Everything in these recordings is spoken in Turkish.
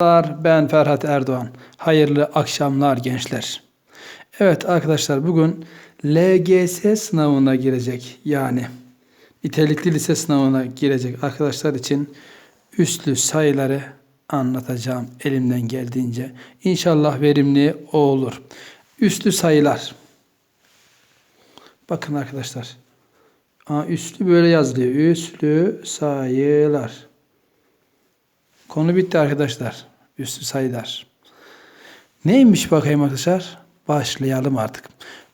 Merhabalar, Ben Ferhat Erdoğan. Hayırlı akşamlar gençler. Evet arkadaşlar bugün LGS sınavına girecek yani nitelikli lise sınavına girecek arkadaşlar için üstlü sayıları anlatacağım elimden geldiğince. İnşallah verimli o olur. Üstlü sayılar. Bakın arkadaşlar. Aa, üslü böyle yazılıyor. Üslü sayılar. Konu bitti arkadaşlar. Üstü sayılar. Neymiş bakayım arkadaşlar? Başlayalım artık.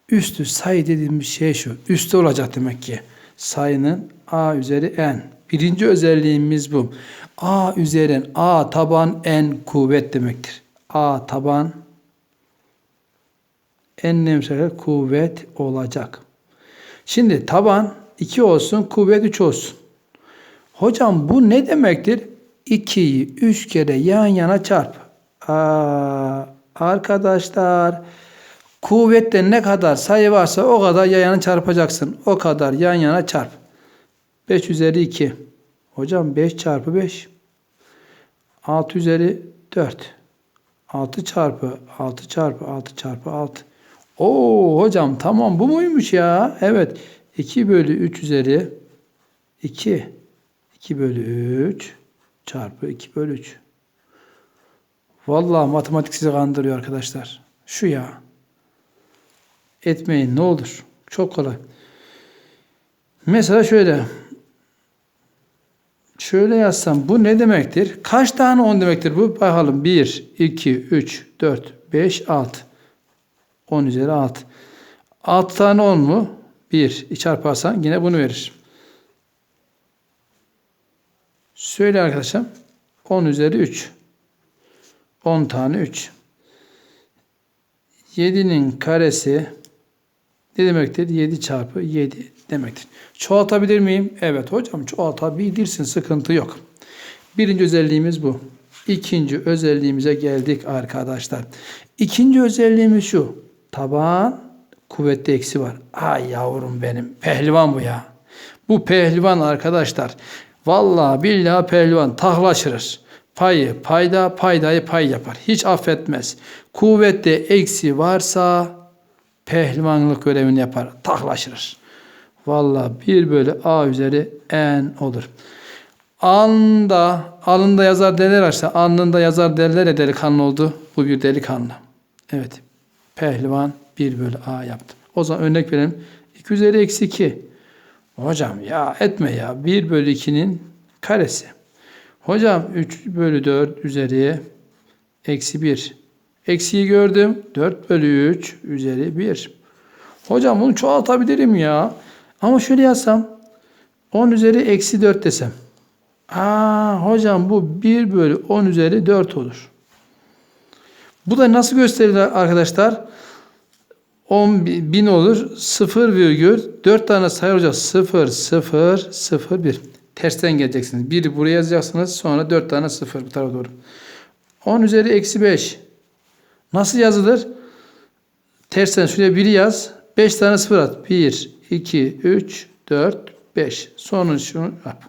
Üstü sayı dediğimiz şey şu. Üstü olacak demek ki. Sayının a üzeri n. Birinci özelliğimiz bu. a üzeri a taban n kuvvet demektir. a taban n neymiş arkadaşlar? Kuvvet olacak. Şimdi taban 2 olsun, kuvvet 3 olsun. Hocam bu ne demektir? 2'yi 3 kere yan yana çarp. Aa, arkadaşlar kuvvette ne kadar sayı varsa o kadar yan yana çarpacaksın. O kadar yan yana çarp. 5 üzeri 2. Hocam 5 çarpı 5. 6 üzeri 4. 6 çarpı 6 çarpı 6 çarpı 6. Oo hocam tamam bu muymuş ya? Evet. 2 bölü 3 üzeri 2. 2 bölü 3 çarpı 2 bölü 3. Vallahi matematik sizi kandırıyor arkadaşlar. Şu ya. Etmeyin ne olur. Çok kolay. Mesela şöyle. Şöyle yazsam bu ne demektir? Kaç tane 10 demektir bu? Bakalım. 1, 2, 3, 4, 5, 6. 10 üzeri 6. 6 tane 10 mu? 1. çarparsan yine bunu verir. Söyle arkadaşlar. 10 üzeri 3. 10 tane 3. 7'nin karesi ne demektir? 7 çarpı 7 demektir. Çoğaltabilir miyim? Evet hocam çoğaltabilirsin. Sıkıntı yok. Birinci özelliğimiz bu. İkinci özelliğimize geldik arkadaşlar. İkinci özelliğimiz şu. Taban kuvvette eksi var. Ay yavrum benim. Pehlivan bu ya. Bu pehlivan arkadaşlar. Vallahi billahi pehlivan tahlaşırır. Payı payda, paydayı pay yapar. Hiç affetmez. Kuvvette eksi varsa pehlivanlık görevini yapar. Tahlaşırır. Vallahi 1 bölü a üzeri n olur. Anda, alında yazar derler açsa, alnında yazar derler ya delikanlı oldu. Bu bir delikanlı. Evet. Pehlivan 1 bölü a yaptı. O zaman örnek verelim. 2 üzeri eksi 2. Hocam ya etme ya. 1 bölü 2'nin karesi. Hocam 3 bölü 4 üzeri eksi 1. Eksiyi gördüm. 4 bölü 3 üzeri 1. Hocam bunu çoğaltabilirim ya. Ama şöyle yazsam 10 üzeri eksi 4 desem. Aa hocam bu 1 bölü 10 üzeri 4 olur. Bu da nasıl gösterilir arkadaşlar? 10 bin olur. 0 virgül 4 tane sayı olacak. 0 0 0 1. Tersten geleceksiniz. 1'i buraya yazacaksınız. Sonra 4 tane 0 bu tarafa doğru. 10 üzeri eksi 5. Nasıl yazılır? Tersten şuraya 1'i yaz. 5 tane 0 at. 1, 2, 3, 4, 5. Sonra şunu yap.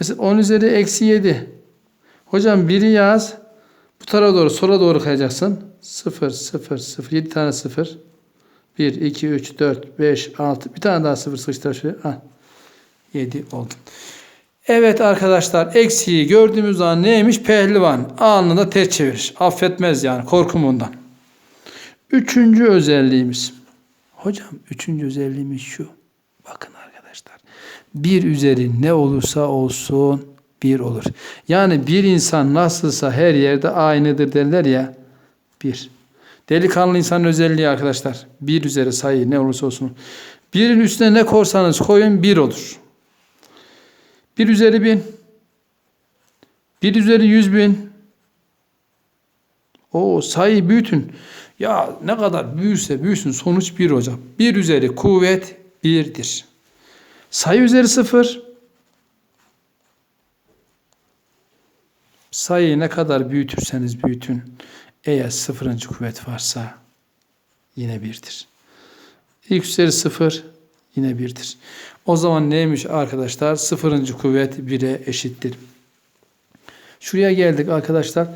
Mesela 10 üzeri eksi 7. Hocam 1'i yaz. Bu tarafa doğru sola doğru kayacaksın. 0, 0, 0. 7 tane 0. 1, 2, 3, 4, 5, 6. Bir tane daha 0 sıkıştır şuraya. Ha. 7 oldu. Evet arkadaşlar eksiği gördüğümüz zaman neymiş? Pehlivan. Anında ters çevirir. Affetmez yani. Korkum ondan. Üçüncü özelliğimiz. Hocam üçüncü özelliğimiz şu. Bakın arkadaşlar. Bir üzeri ne olursa olsun bir olur. Yani bir insan nasılsa her yerde aynıdır derler ya. Bir. Delikanlı insanın özelliği arkadaşlar. Bir üzeri sayı ne olursa olsun. Birin üstüne ne korsanız koyun bir olur. Bir üzeri bin. Bir üzeri yüz bin. O sayı büyütün. Ya ne kadar büyürse büyüsün sonuç bir hocam. Bir üzeri kuvvet birdir. Sayı üzeri sıfır. Sayıyı ne kadar büyütürseniz büyütün. Eğer sıfırıncı kuvvet varsa yine birdir. İlk üzeri sıfır yine birdir. O zaman neymiş arkadaşlar? Sıfırıncı kuvvet 1'e eşittir. Şuraya geldik arkadaşlar.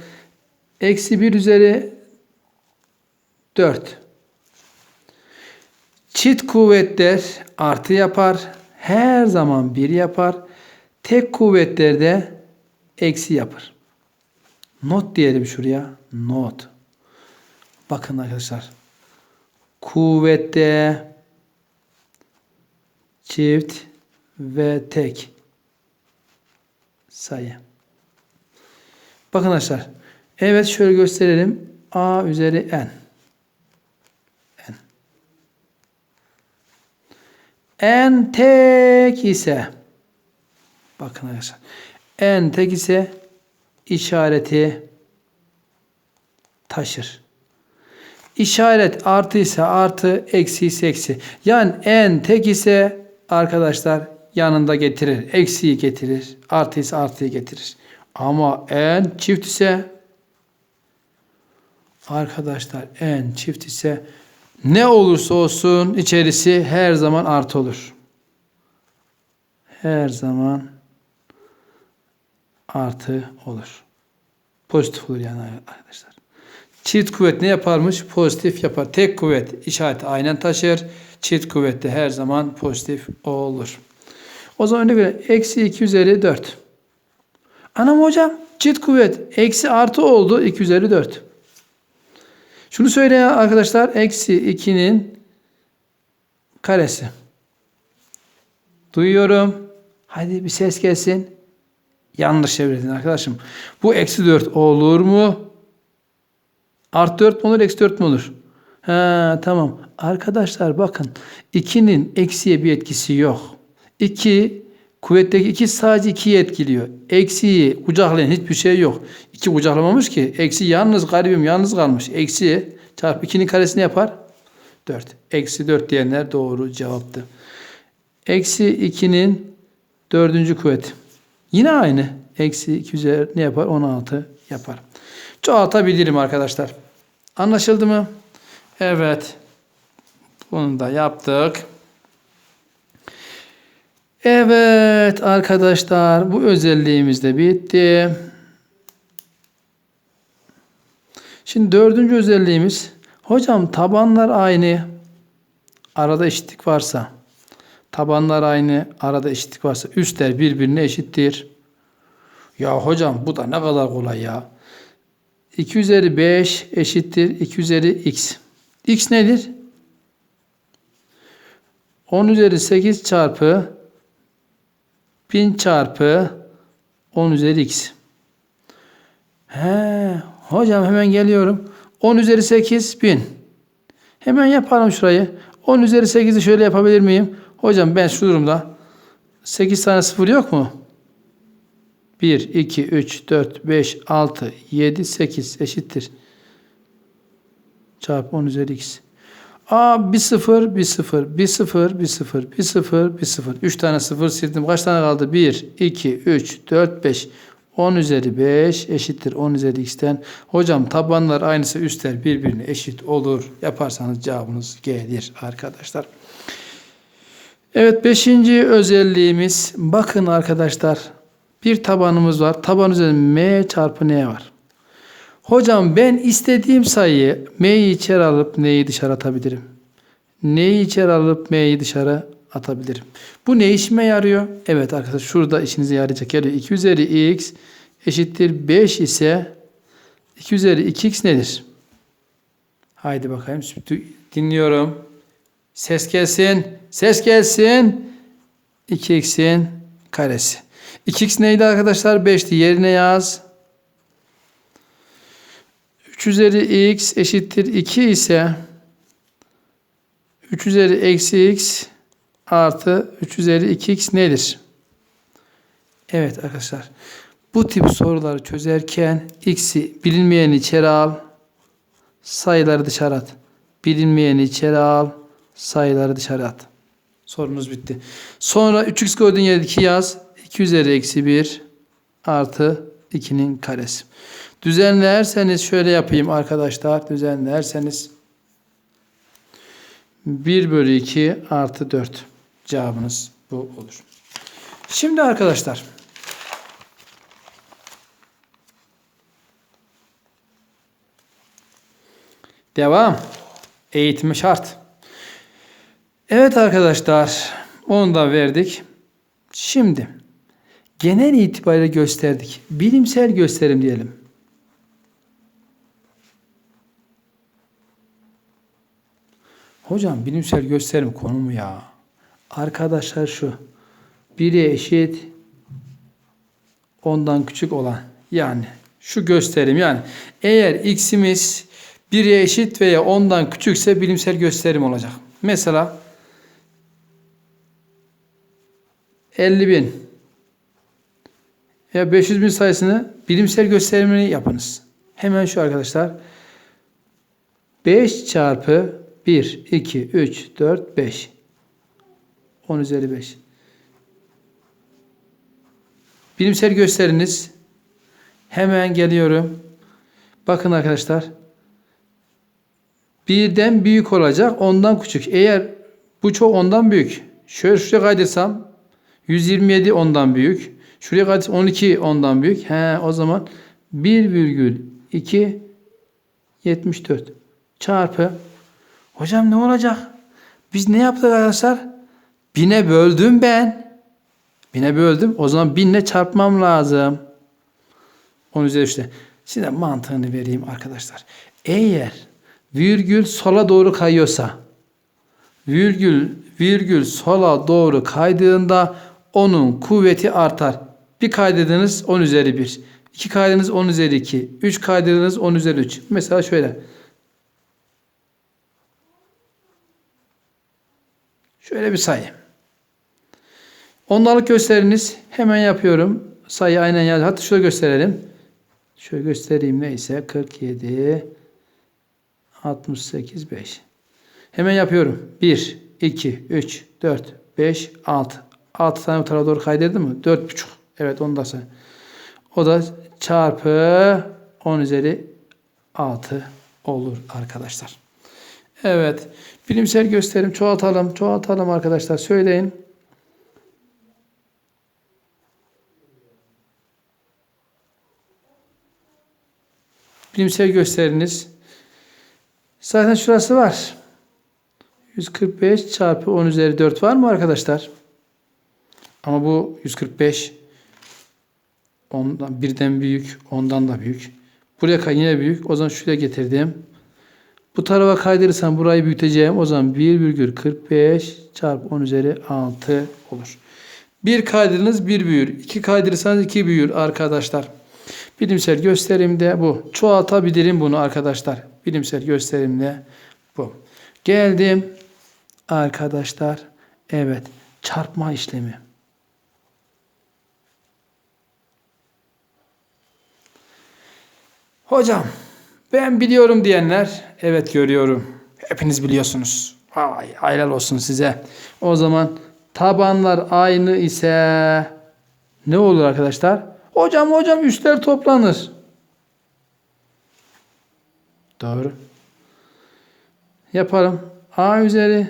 Eksi 1 üzeri 4. Çift kuvvetler artı yapar. Her zaman 1 yapar. Tek kuvvetlerde eksi yapar. Not diyelim şuraya. Not. Bakın arkadaşlar. Kuvvette çift ve tek sayı. Bakın arkadaşlar. Evet şöyle gösterelim. A üzeri n. n. n tek ise bakın arkadaşlar. n tek ise işareti taşır. İşaret artı ise artı, eksi ise eksi. Yani n tek ise arkadaşlar yanında getirir. Eksiyi getirir. Artı ise artıyı getirir. Ama n çift ise arkadaşlar n çift ise ne olursa olsun içerisi her zaman artı olur. Her zaman artı olur. Pozitif olur yani arkadaşlar. Çift kuvvet ne yaparmış? Pozitif yapar. Tek kuvvet işareti aynen taşır. Çift kuvvette her zaman pozitif olur. O zaman örnek verelim. Eksi 2 üzeri 4. Anam hocam çift kuvvet eksi artı oldu 2 üzeri 4. Şunu söyleyin arkadaşlar. Eksi 2'nin karesi. Duyuyorum. Hadi bir ses gelsin. Yanlış çevirdin arkadaşım. Bu eksi 4 olur mu? Artı 4 mi olur, eksi 4 mi olur? Ha, tamam. Arkadaşlar bakın. 2'nin eksiye bir etkisi yok. 2 kuvvetteki 2 sadece 2'yi etkiliyor. Eksiyi kucaklayan hiçbir şey yok. 2 kucaklamamış ki. Eksi yalnız garibim yalnız kalmış. Eksi çarpı 2'nin karesini yapar. 4. Eksi 4 diyenler doğru cevaptı. Eksi 2'nin dördüncü kuvveti. Yine aynı. Eksi 2 üzeri ne yapar? 16 yapar. Çoğaltabilirim arkadaşlar. Anlaşıldı mı? Evet. Bunu da yaptık. Evet arkadaşlar bu özelliğimiz de bitti. Şimdi dördüncü özelliğimiz hocam tabanlar aynı arada eşitlik varsa tabanlar aynı arada eşitlik varsa üstler birbirine eşittir. Ya hocam bu da ne kadar kolay ya. 2 üzeri 5 eşittir 2 üzeri x. x nedir? 10 üzeri 8 çarpı 1000 çarpı 10 üzeri x. He, hocam hemen geliyorum. 10 üzeri 8 1000. Hemen yapalım şurayı. 10 üzeri 8'i şöyle yapabilir miyim? Hocam ben şu durumda 8 tane sıfır yok mu? 1, 2, 3, 4, 5, 6, 7, 8 eşittir. Çarpı 10 üzeri x. Aa bir sıfır, bir sıfır, bir sıfır, bir sıfır, bir sıfır, bir sıfır. 3 tane sıfır sildim. Kaç tane kaldı? 1, 2, 3, 4, 5. 10 üzeri 5 eşittir 10 üzeri x'ten. Hocam tabanlar aynısı üstler birbirine eşit olur. Yaparsanız cevabınız G'dir arkadaşlar. Evet beşinci özelliğimiz bakın arkadaşlar bir tabanımız var. Taban üzerinde m çarpı n var. Hocam ben istediğim sayıyı m'yi içeri alıp n'yi dışarı atabilirim. N'yi içeri alıp m'yi dışarı atabilirim. Bu ne işime yarıyor? Evet arkadaşlar şurada işinize yarayacak. Yarıyor. 2 üzeri x eşittir 5 ise 2 üzeri 2x nedir? Haydi bakayım dinliyorum. Ses gelsin. Ses gelsin. 2x'in karesi. 2x neydi arkadaşlar? 5'ti. Yerine yaz. 3 üzeri x eşittir 2 ise 3 üzeri eksi x artı 3 üzeri 2x nedir? Evet arkadaşlar. Bu tip soruları çözerken x'i bilinmeyeni içeri al. Sayıları dışarı at. Bilinmeyeni içeri al. Sayıları dışarı at. Sorunuz bitti. Sonra 3x gördüğün yerde 2 yaz. 2 üzeri eksi 1 artı 2'nin karesi. Düzenlerseniz şöyle yapayım arkadaşlar. Düzenlerseniz 1 bölü 2 artı 4 cevabınız bu olur. Şimdi arkadaşlar devam eğitimi şart. Evet arkadaşlar. Onu da verdik. Şimdi genel itibariyle gösterdik. Bilimsel gösterim diyelim. Hocam bilimsel gösterim konu mu ya? Arkadaşlar şu. Biri eşit ondan küçük olan. Yani şu gösterim yani eğer x'imiz 1'e eşit veya ondan küçükse bilimsel gösterim olacak. Mesela 50 bin veya 500 bin sayısını bilimsel gösterimini yapınız. Hemen şu arkadaşlar 5 çarpı 1, 2, 3, 4, 5 10 üzeri 5 Bilimsel gösteriniz hemen geliyorum. Bakın arkadaşlar birden büyük olacak ondan küçük. Eğer bu çok ondan büyük. Şöyle şuraya kaydırsam 127 ondan büyük. Şuraya kaydırsam 12 ondan büyük. He, o zaman 1,2 74 çarpı Hocam ne olacak? Biz ne yaptık arkadaşlar? Bine böldüm ben. Bine böldüm. O zaman binle çarpmam lazım. Onun üzeri işte. Şimdi mantığını vereyim arkadaşlar. Eğer virgül sola doğru kayıyorsa virgül virgül sola doğru kaydığında onun kuvveti artar. Bir kaydırdınız 10 üzeri 1. 2 kaydırdınız 10 üzeri 2. 3 kaydırdınız 10 üzeri 3. Mesela şöyle. Şöyle bir sayı. Ondalık gösteriniz hemen yapıyorum. Sayı aynen yaz. Hatta şöyle gösterelim. Şöyle göstereyim neyse 47 68 5. Hemen yapıyorum. 1 2 3 4 5 6. 6 tane bu tarafa doğru kaydırdı mı? 4,5. Evet onu da say. O da çarpı 10 üzeri 6 olur arkadaşlar. Evet. Bilimsel gösterim çoğaltalım. Çoğaltalım arkadaşlar. Söyleyin. Bilimsel gösteriniz. Zaten şurası var. 145 çarpı 10 üzeri 4 var mı arkadaşlar? Ama bu 145 ondan birden büyük, ondan da büyük. Buraya yine büyük. O zaman şuraya getirdim. Bu tarafa kaydırırsam burayı büyüteceğim. O zaman 1,45 çarpı 10 üzeri 6 olur. Bir kaydırınız bir büyür. İki kaydırırsanız iki büyür arkadaşlar. Bilimsel gösterimde bu. Çoğaltabilirim bunu arkadaşlar. Bilimsel gösterimde bu. Geldim arkadaşlar. Evet. Çarpma işlemi. Hocam ben biliyorum diyenler evet görüyorum. Hepiniz biliyorsunuz. Vay helal olsun size. O zaman tabanlar aynı ise ne olur arkadaşlar? Hocam hocam üstler toplanır. Doğru. Yapalım. A üzeri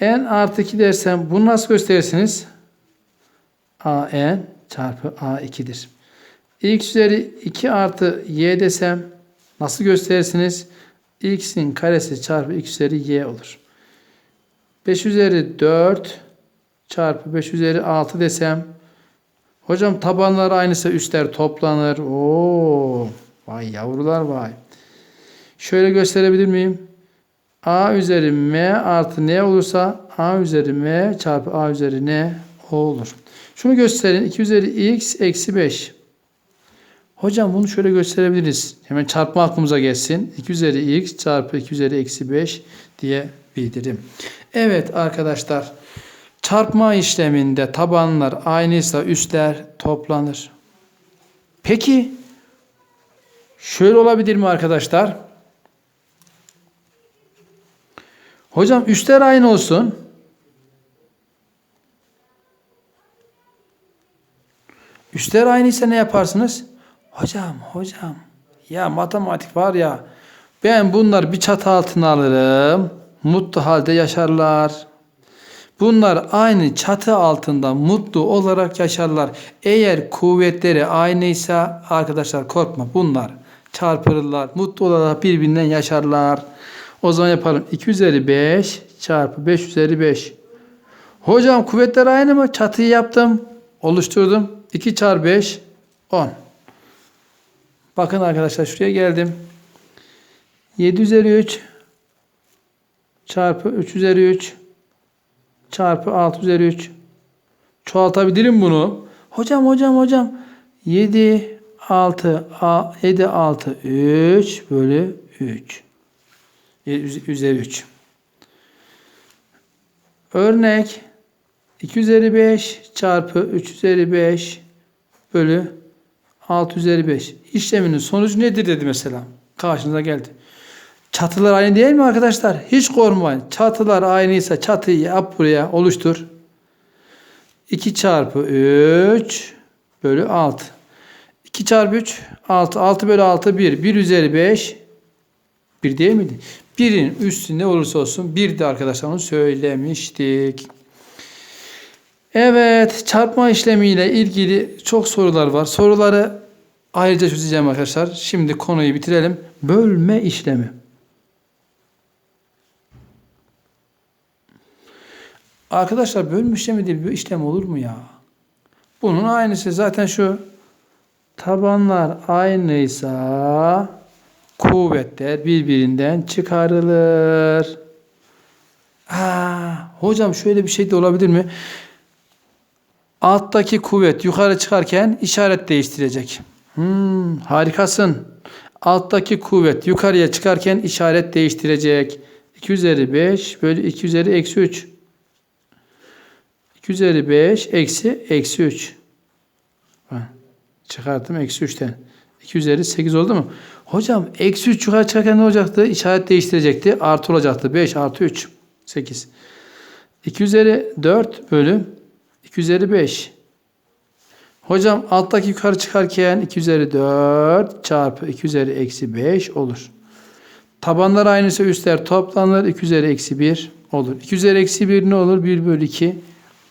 n artı 2 dersem bunu nasıl gösterirsiniz? a n çarpı a2'dir x üzeri 2 artı y desem nasıl gösterirsiniz? x'in karesi çarpı x üzeri y olur. 5 üzeri 4 çarpı 5 üzeri 6 desem hocam tabanlar aynısı üstler toplanır. Oo, vay yavrular vay. Şöyle gösterebilir miyim? a üzeri m artı n olursa a üzeri m çarpı a üzeri n o olur. Şunu gösterin. 2 üzeri x eksi 5. Hocam bunu şöyle gösterebiliriz. Hemen çarpma aklımıza gelsin. 2 üzeri x çarpı 2 üzeri eksi 5 diye bildirim. Evet arkadaşlar. Çarpma işleminde tabanlar aynıysa üstler toplanır. Peki şöyle olabilir mi arkadaşlar? Hocam üstler aynı olsun. Üstler aynıysa ne yaparsınız? Hocam, hocam. Ya matematik var ya. Ben bunlar bir çatı altına alırım. Mutlu halde yaşarlar. Bunlar aynı çatı altında mutlu olarak yaşarlar. Eğer kuvvetleri aynıysa arkadaşlar korkma. Bunlar çarpılırlar. Mutlu olarak birbirinden yaşarlar. O zaman yapalım. 2 üzeri 5 çarpı 5 üzeri 5. Hocam kuvvetler aynı mı? Çatıyı yaptım. Oluşturdum. 2 çarpı 5 10. Bakın arkadaşlar şuraya geldim. 7 üzeri 3 çarpı 3 üzeri 3 çarpı 6 üzeri 3 çoğaltabilirim bunu. Hocam hocam hocam 7 6 a- 7 6 3 bölü 3 Üz- üzeri 3 Örnek 2 üzeri 5 çarpı 3 üzeri 5 bölü 6 üzeri 5. İşleminin sonucu nedir dedi mesela. Karşınıza geldi. Çatılar aynı değil mi arkadaşlar? Hiç korkmayın. Çatılar aynıysa çatıyı yap buraya oluştur. 2 çarpı 3 bölü 6. 2 çarpı 3 6. 6 bölü 6 1. 1 üzeri 5 1 değil miydi? 1'in üstü ne olursa olsun 1 de arkadaşlar onu söylemiştik. Evet çarpma işlemiyle ilgili çok sorular var. Soruları ayrıca çözeceğim arkadaşlar. Şimdi konuyu bitirelim. Bölme işlemi. Arkadaşlar bölme işlemi diye bir işlem olur mu ya? Bunun aynısı zaten şu tabanlar aynıysa kuvvetler birbirinden çıkarılır. Aa, hocam şöyle bir şey de olabilir mi? Alttaki kuvvet yukarı çıkarken işaret değiştirecek. Hmm, harikasın. Alttaki kuvvet yukarıya çıkarken işaret değiştirecek. 2 üzeri 5 bölü 2 üzeri eksi 3. 2 üzeri 5 eksi eksi 3. Ha, Çıkarttım eksi 3'ten. 2 üzeri 8 oldu mu? Hocam eksi 3 yukarı çıkarken ne olacaktı? İşaret değiştirecekti. Artı olacaktı. 5 artı 3. 8. 2 üzeri 4 bölü 2 üzeri 5. Hocam alttaki yukarı çıkarken 2 üzeri 4 çarpı 2 üzeri eksi 5 olur. Tabanlar aynıysa üstler toplanır. 2 üzeri eksi 1 olur. 2 üzeri eksi 1 ne olur? 1 bölü 2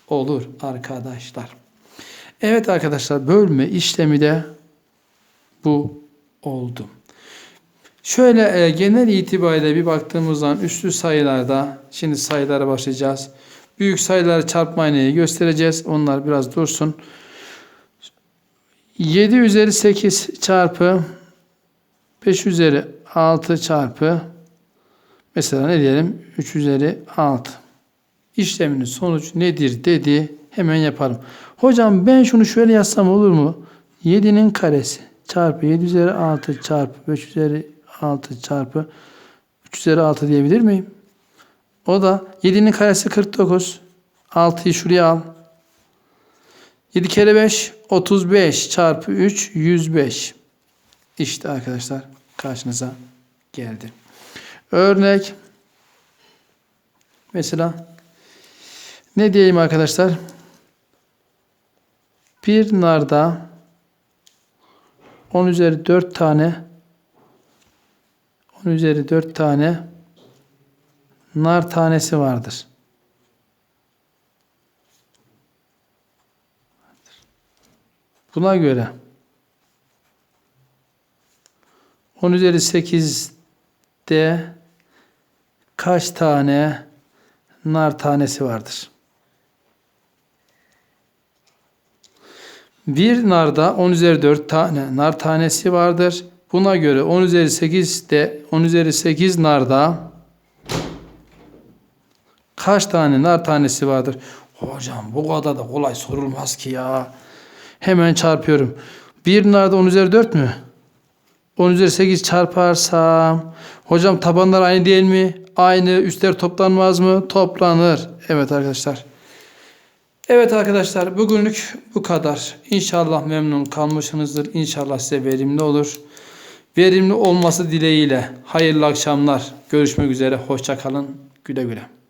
olur arkadaşlar. Evet arkadaşlar bölme işlemi de bu oldu. Şöyle e, genel itibariyle bir baktığımız zaman üslü sayılarda şimdi sayılara başlayacağız. Büyük sayıları çarpma iğneyi göstereceğiz. Onlar biraz dursun. 7 üzeri 8 çarpı 5 üzeri 6 çarpı mesela ne diyelim 3 üzeri 6. İşleminin sonucu nedir dedi. Hemen yapalım. Hocam ben şunu şöyle yazsam olur mu? 7'nin karesi çarpı 7 üzeri 6 çarpı 5 üzeri 6 çarpı 3 üzeri 6 diyebilir miyim? O da 7'nin karesi 49. 6'yı şuraya al. 7 kere 5 35 çarpı 3 105. İşte arkadaşlar karşınıza geldi. Örnek mesela ne diyeyim arkadaşlar? Bir narda 10 üzeri 4 tane 10 üzeri 4 tane nar tanesi vardır. Buna göre 10 üzeri 8'de kaç tane nar tanesi vardır? Bir narda 10 üzeri 4 tane nar tanesi vardır. Buna göre 10 üzeri 8 de 10 üzeri 8 narda kaç tane nar tanesi vardır? Hocam bu kadar da kolay sorulmaz ki ya. Hemen çarpıyorum. Bir narda 10 üzeri 4 mü? 10 üzeri 8 çarparsam hocam tabanlar aynı değil mi? Aynı. Üstler toplanmaz mı? Toplanır. Evet arkadaşlar. Evet arkadaşlar bugünlük bu kadar. İnşallah memnun kalmışsınızdır. İnşallah size verimli olur. Verimli olması dileğiyle hayırlı akşamlar. Görüşmek üzere. Hoşça kalın. Güle güle.